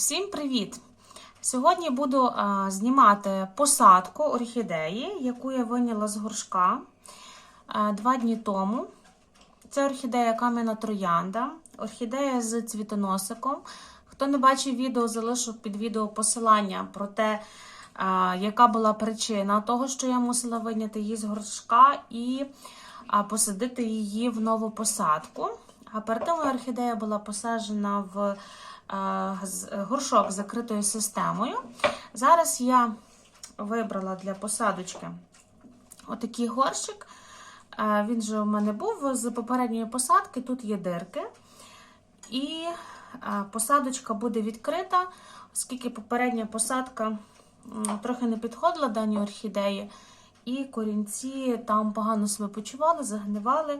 Всім привіт! Сьогодні буду знімати посадку орхідеї, яку я виняла з горшка а, два дні тому. Це орхідея кам'яна троянда, орхідея з цвітоносиком. Хто не бачив відео, залишу під відео посилання про те, яка була причина того, що я мусила виняти її з горшка і посадити її в нову посадку. А перед тим орхідея була посаджена в горшок з закритою системою. Зараз я вибрала для посадочки отакий горщик. Він же у мене був з попередньої посадки. Тут є дирки. І посадочка буде відкрита, оскільки попередня посадка трохи не підходила даній орхідеї, і корінці там погано себе почували, загнивали,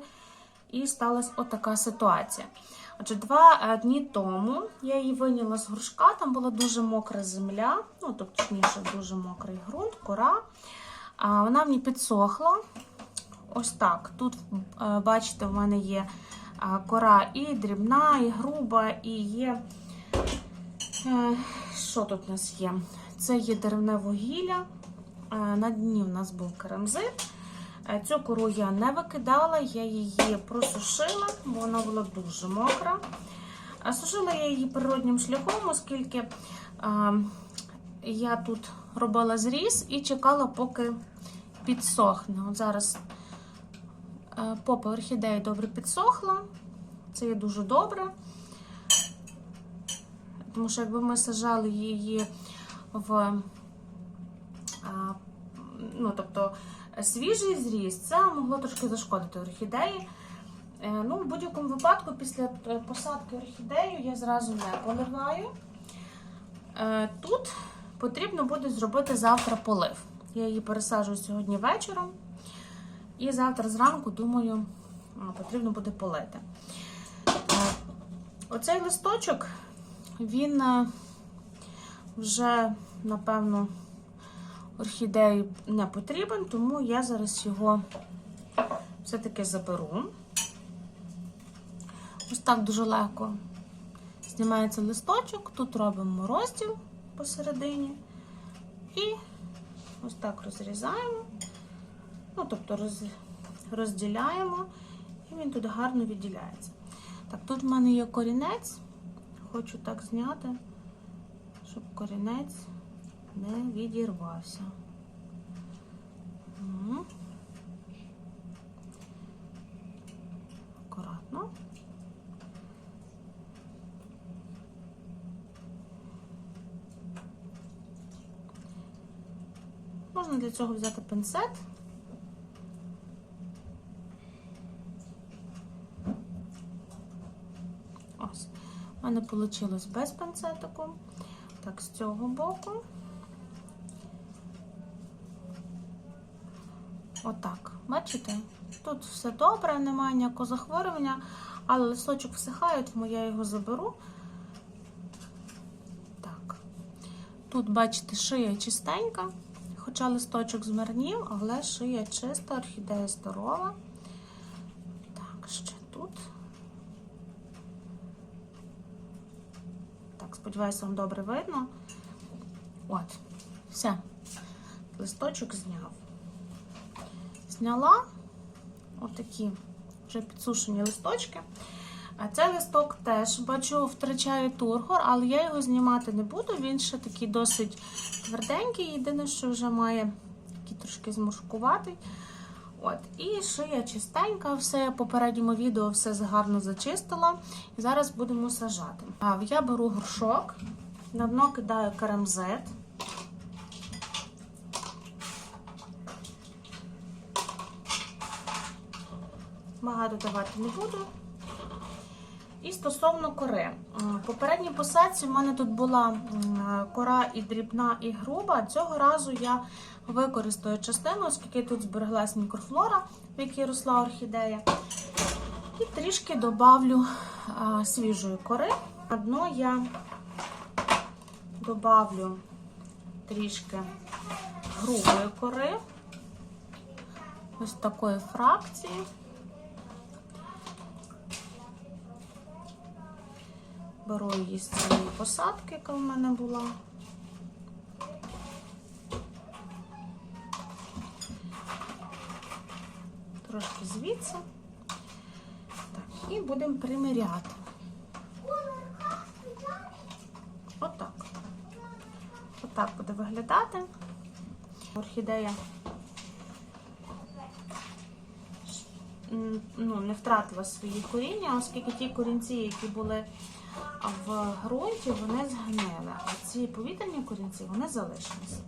і сталася отака ситуація. Отже, два е, дні тому я її виняла з горшка, там була дуже мокра земля, ну, тобто, точніше, дуже мокрий ґрунт, кора. А Вона мені підсохла. Ось так. Тут, е, бачите, в мене є е, кора і дрібна, і груба, і є. Що тут у нас є? Це є деревне вугілля. На дні в нас був керамзит. Е, Цю кору я не викидала, я її просушила, бо вона була дуже мокра. Сушила я її природнім шляхом, оскільки я тут робила зріз і чекала, поки підсохне. От зараз е, попа орхідеї добре підсохла. Це є дуже добре. Тому що якби ми сажали її в ну, тобто, свіжий зріз, це могло трошки зашкодити орхідеї. Е, Ну, в будь-якому випадку, після е, посадки орхідею я зразу не поливаю. Е, Тут потрібно буде зробити завтра полив. Я її пересаджую сьогодні вечором. І завтра зранку, думаю, потрібно буде полити. Оцей листочок, він вже, напевно, орхідеї не потрібен, тому я зараз його все-таки заберу. Ось так дуже легко знімається листочок, тут робимо розділ посередині. І ось так розрізаємо, ну, тобто роз, розділяємо, і він тут гарно відділяється. Так, тут в мене є корінець, хочу так зняти, щоб корінець не відірвався. Акуратно. Можна для цього взяти пинцет. Ось. У мене вийшло без пинцетику. Так, з цього боку. Отак. Бачите? Тут все добре, немає ніякого захворювання, але листочок всихає, тому я його заберу. Так. Тут, бачите, шия чистенька, хоча листочок змарнів, але шия чиста, орхідея здорова. Так, ще тут. Так, сподіваюся, вам добре видно. От, все. Листочок зняв. Зняла отакі вже підсушені листочки. А цей листок теж, бачу, втрачає тургор, але я його знімати не буду. Він ще такий досить тверденький. Єдине, що вже має такий трошки зморшкуватий. От, і шия чистенька, все в попередньому відео все гарно зачистила. І зараз будемо сажати. Я беру горшок, на дно кидаю керамзит. Багато давати не буду. І стосовно кори. В попередній посадці в мене тут була кора і дрібна, і груба. Цього разу я використаю частину, оскільки тут збереглась мікрофлора, в якій росла орхідея. І трішки добавлю свіжої кори. На дно я добавлю трішки грубої кори. Ось такої фракції. Беру її з цієї посадки, яка в мене була. Трошки звідси. Так, і будемо приміряти. Отак. Отак буде виглядати. Орхідея ну, не втратила свої коріння, оскільки ті корінці, які були в ґрунті, вони згнили. А ці повітряні корінці вони залишились.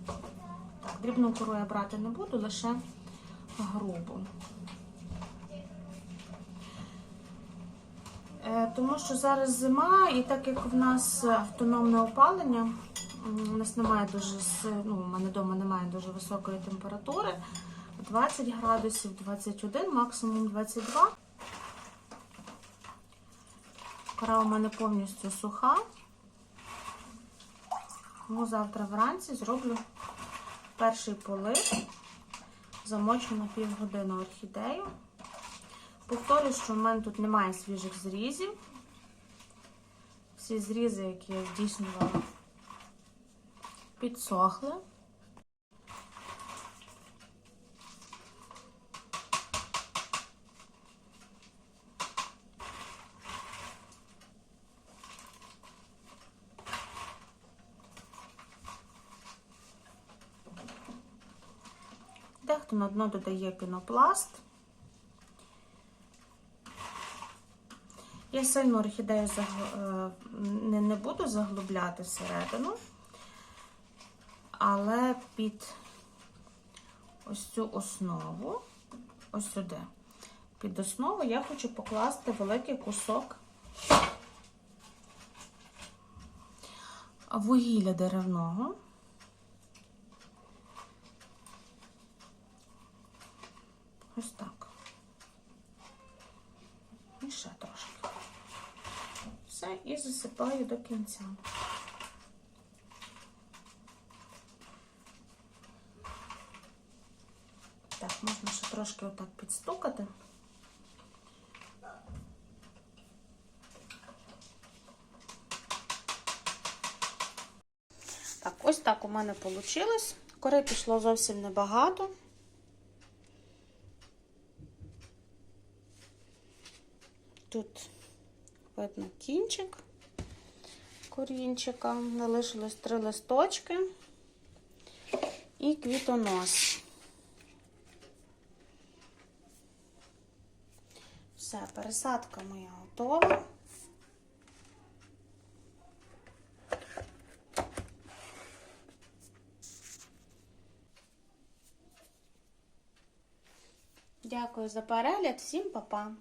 Так, дрібну кору я брати не буду, лише грубу. Е, Тому що зараз зима, і так як в нас автономне опалення, у нас немає дуже ну, у мене вдома немає дуже високої температури. 20 градусів, 21, максимум 22. Кора у мене повністю суха. Тому завтра вранці зроблю перший полив, замочу на півгодини орхідею. Повторюю, що в мене тут немає свіжих зрізів. Всі зрізи, які я здійснювала, підсохли. Дехто на дно додає пінопласт. Я сильно орхідею е, не буду заглубляти всередину, але під ось цю основу, ось сюди, під основу я хочу покласти великий кусок вугілля деревного. Ось так. І ще трошки. Все, і засипаю до кінця. Так, можна ще трошки отак підстукати. Так, ось так у мене вийшло. Кори пішло зовсім небагато. Тут видно кінчик корінчика. Залишилось три листочки і квітонос. Все, пересадка моя готова. Дякую за перегляд, всім па-па!